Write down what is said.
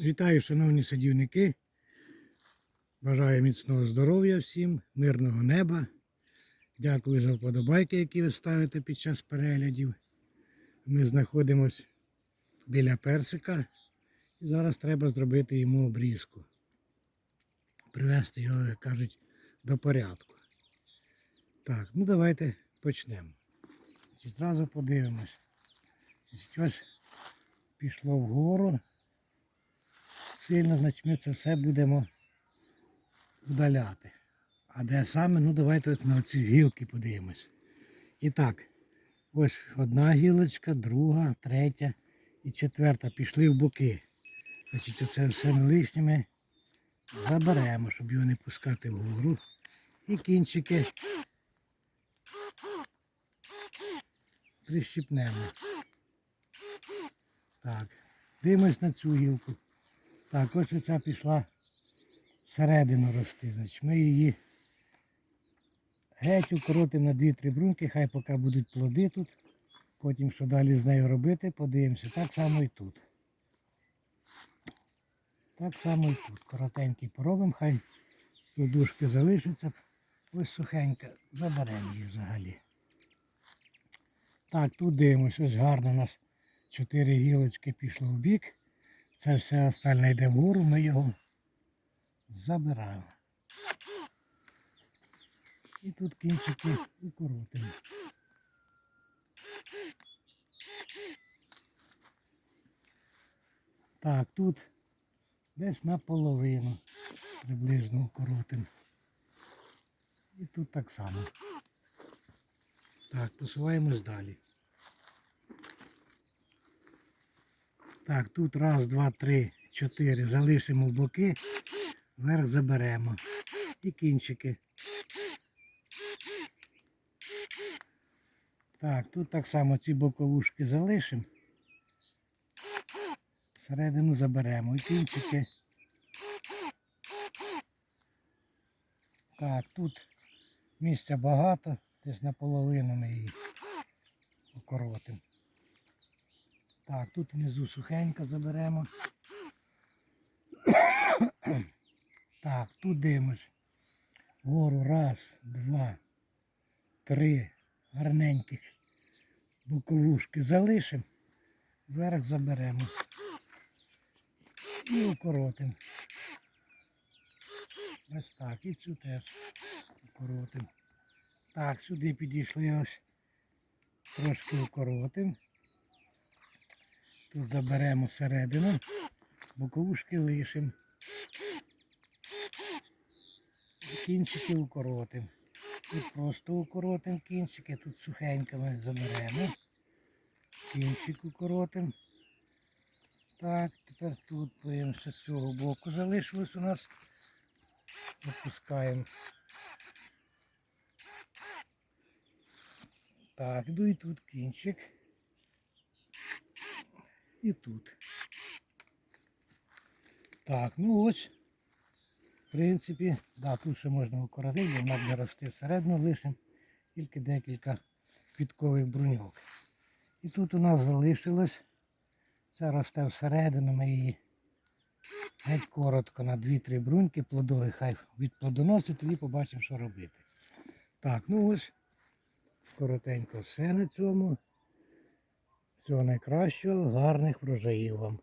Вітаю, шановні садівники. Бажаю міцного здоров'я всім, мирного неба. Дякую за вподобайки, які ви ставите під час переглядів. Ми знаходимося біля персика і зараз треба зробити йому обрізку. Привести його, як кажуть, до порядку. Так, ну давайте почнемо. Зразу подивимось. Ось пішло вгору сильно, значить ми це все будемо удаляти. А де саме, ну давайте ось на ці гілки подивимось. І так, ось одна гілочка, друга, третя і четверта пішли в боки. Значить, оце все ми заберемо, щоб його не пускати вгору. І кінчики прищіпнемо. Так, дивимось на цю гілку. Так, ось оця пішла всередину рости. Значить, ми її геть укоротимо на 2-3 бруньки, хай поки будуть плоди тут. Потім що далі з нею робити, подивимося. Так само і тут. Так само і тут. Коротенький поробимо, хай дужки залишаться. Ось сухенька. Заберемо її взагалі. Так, тут дивимося, ось гарно у нас чотири гілочки пішло в бік. Це все остальне йде вгору, ми його забираємо. І тут кінчики укоротимо. Так, тут десь наполовину приблизно укоротимо. І тут так само. Так, посуваємось далі. Так, тут раз, два, три, чотири. Залишимо в боки, верх заберемо. І кінчики. Так, тут так само ці боковушки залишимо. Всередину заберемо. І кінчики. Так, тут місця багато, десь наполовину ми її укоротимо. Так, тут внизу сухенько заберемо. Так, тут дивимось. Вгору раз, два, три гарненьких боковушки залишимо, вверх заберемо і укоротимо. Ось так, і цю теж укоротимо. Так, сюди підійшли ось трошки укоротимо. Тут заберемо середину, боковушки лишимо. Кінчики укоротимо. Тут просто укоротимо кінчики, тут сухенько ми заберемо. Кінчик укоротимо. Так, тепер тут подивимося з цього боку залишилось у нас. Опускаємо. Так, ну і тут кінчик і тут. Так, ну ось, в принципі, да, тут ще можна укоротити, вона буде рости всередину лишимо, тільки декілька квіткових бруньок. І тут у нас залишилось, це росте всередину, ми її геть коротко на 2-3 бруньки плодові, хай відплодоносить, тоді побачимо, що робити. Так, ну ось, коротенько все на цьому. Всього найкращого, гарних врожаїв вам.